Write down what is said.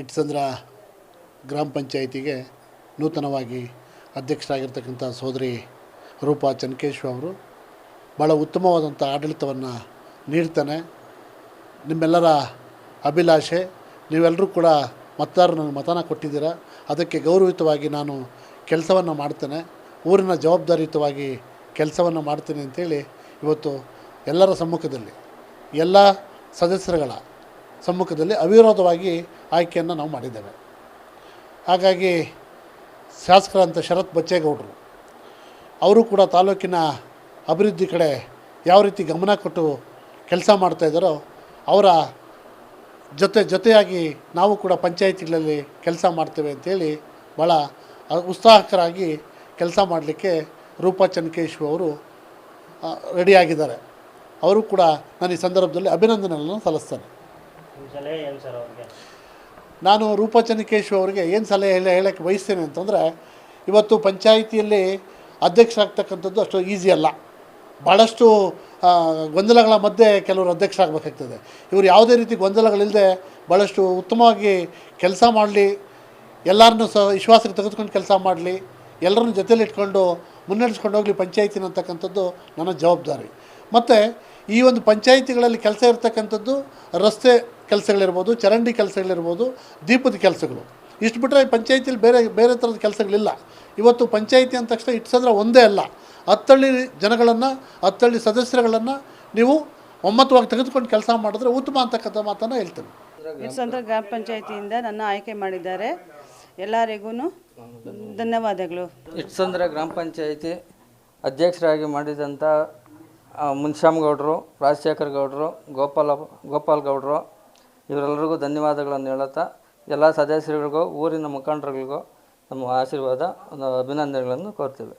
ಇಟ್ಸಂದ್ರ ಗ್ರಾಮ ಪಂಚಾಯಿತಿಗೆ ನೂತನವಾಗಿ ಅಧ್ಯಕ್ಷರಾಗಿರ್ತಕ್ಕಂಥ ಸೋದರಿ ರೂಪಾ ಚನ್ಕೇಶ್ವ ಅವರು ಭಾಳ ಉತ್ತಮವಾದಂಥ ಆಡಳಿತವನ್ನು ನೀಡ್ತಾನೆ. ನಿಮ್ಮೆಲ್ಲರ ಅಭಿಲಾಷೆ, ನೀವೆಲ್ಲರೂ ಕೂಡ ಮತದಾರರು ನನಗೆ ಮತನ ಕೊಟ್ಟಿದ್ದೀರ? ಅದಕ್ಕೆ ಗೌರವಯುತವಾಗಿ ನಾನು ಕೆಲಸವನ್ನು ಮಾಡ್ತೇನೆ. ಊರಿನ ಜವಾಬ್ದಾರಿಯುತವಾಗಿ ಕೆಲಸವನ್ನು ಮಾಡ್ತೇನೆ ಅಂತೇಳಿ ಇವತ್ತು ಎಲ್ಲರ ಸಮ್ಮುಖದಲ್ಲಿ ಎಲ್ಲ ಸದಸ್ಯರುಗಳ ಸಮ್ಮುಖದಲ್ಲಿ ಅವಿರೋಧವಾಗಿ ಆಯ್ಕೆಯನ್ನು ನಾವು ಮಾಡಿದ್ದೇವೆ. ಹಾಗಾಗಿ ಶಾಸಕರಂತ ಶರತ್ ಬಚ್ಚೇಗೌಡರು ಅವರು ಕೂಡ ತಾಲೂಕಿನ ಅಭಿವೃದ್ಧಿ ಕಡೆ ಯಾವ ರೀತಿ ಗಮನ ಕೊಟ್ಟು ಕೆಲಸ ಮಾಡ್ತಾಯಿದ್ದಾರೋ ಅವರ ಜೊತೆ ಜೊತೆಯಾಗಿ ನಾವು ಕೂಡ ಪಂಚಾಯಿತಿಗಳಲ್ಲಿ ಕೆಲಸ ಮಾಡ್ತೇವೆ ಅಂತೇಳಿ ಭಾಳ ಉತ್ಸಾಹಕರಾಗಿ ಕೆಲಸ ಮಾಡಲಿಕ್ಕೆ ರೂಪಾ ಚನ್ಕೇಶ್ವ ಅವರು ರೆಡಿಯಾಗಿದ್ದಾರೆ. ಅವರು ಕೂಡ ನಾನು ಈ ಸಂದರ್ಭದಲ್ಲಿ ಅಭಿನಂದನೆಗಳನ್ನು ಸಲ್ಲಿಸ್ತೇನೆ. ಸಲಹೆ ನಾನು ರೂಪ ಅವರಿಗೆ ಏನು ಸಲಹೆ ಹೇಳಿ, ಹೇಳಕ್ಕೆ ಬಯಸ್ತೇನೆ ಅಂತಂದರೆ, ಇವತ್ತು ಪಂಚಾಯಿತಿಯಲ್ಲಿ ಅಧ್ಯಕ್ಷರಾಗ್ತಕ್ಕಂಥದ್ದು ಅಷ್ಟು ಈಸಿ ಅಲ್ಲ. ಭಾಳಷ್ಟು ಗೊಂದಲಗಳ ಮಧ್ಯೆ ಕೆಲವರು ಅಧ್ಯಕ್ಷರಾಗಬೇಕಾಗ್ತದೆ ಇವರು ಯಾವುದೇ ರೀತಿ ಗೊಂದಲಗಳಿಲ್ಲದೆ ಭಾಳಷ್ಟು ಉತ್ತಮವಾಗಿ ಕೆಲಸ ಮಾಡಲಿ, ಎಲ್ಲರನ್ನೂ ಸಹ ವಿಶ್ವಾಸಕ್ಕೆ ತೆಗೆದುಕೊಂಡು ಕೆಲಸ ಮಾಡಲಿ, ಎಲ್ಲರನ್ನೂ ಜೊತೆಯಲ್ಲಿಟ್ಕೊಂಡು ಮುನ್ನಡೆಸ್ಕೊಂಡು ಹೋಗಲಿ ಪಂಚಾಯಿತಿನ ಅಂತಕ್ಕಂಥದ್ದು ನನ್ನ ಜವಾಬ್ದಾರಿ. ಮತ್ತು ಈ ಒಂದು ಪಂಚಾಯಿತಿಗಳಲ್ಲಿ ಕೆಲಸ ಇರ್ತಕ್ಕಂಥದ್ದು ರಸ್ತೆ ಕೆಲಸಗಳಿರ್ಬೋದು ಚರಂಡಿ ಕೆಲಸಗಳಿರ್ಬೋದು ದೀಪದ ಕೆಲಸಗಳು. ಇಷ್ಟು ಬಿಟ್ಟರೆ ಪಂಚಾಯಿತಿಲಿ ಬೇರೆ ಬೇರೆ ಥರದ ಕೆಲಸಗಳಿಲ್ಲ. ಇವತ್ತು ಪಂಚಾಯಿತಿ ಅಂದ ತಕ್ಷಣ ಇಟ್ಸಂದ್ರೆ ಒಂದೇ ಅಲ್ಲ. ಹತ್ತಳ್ಳಿ ಜನಗಳನ್ನು ಹತ್ತಳ್ಳಿ ಸದಸ್ಯರುಗಳನ್ನು ನೀವು ಒಮ್ಮತವಾಗಿ ತೆಗೆದುಕೊಂಡು ಕೆಲಸ ಮಾಡಿದ್ರೆ ಉತ್ತಮ ಅಂತಕ್ಕಂಥ ಮಾತನ್ನು ಹೇಳ್ತೇನೆ. ಇಟ್ಸಂದ್ರ ಗ್ರಾಮ ಪಂಚಾಯತಿಯಿಂದ ನನ್ನ ಆಯ್ಕೆ ಮಾಡಿದ್ದಾರೆ. ಎಲ್ಲರಿಗೂ ಧನ್ಯವಾದಗಳು. ಇಟ್ಸಂದ್ರ ಗ್ರಾಮ ಪಂಚಾಯಿತಿ ಅಧ್ಯಕ್ಷರಾಗಿ ಮಾಡಿದಂಥ ಮುನ್ಶ್ಯಾಮ್ ಗೌಡರು ರಾಜಶೇಖರ್ ಗೌಡರು ಗೋಪಾಲ ಗೋಪಾಲ್ ಗೌಡರು ಇವರೆಲ್ಲರಿಗೂ ಧನ್ಯವಾದಗಳನ್ನು ಹೇಳುತ್ತಾ ಎಲ್ಲ ಸದಸ್ಯರಿಗೂ ಊರಿನ ಮುಖಂಡರುಗಳಿಗೂ ನಮ್ಮ ಆಶೀರ್ವಾದ ಅಭಿನಂದನೆಗಳನ್ನು ಕೋರ್ತೀವಿ.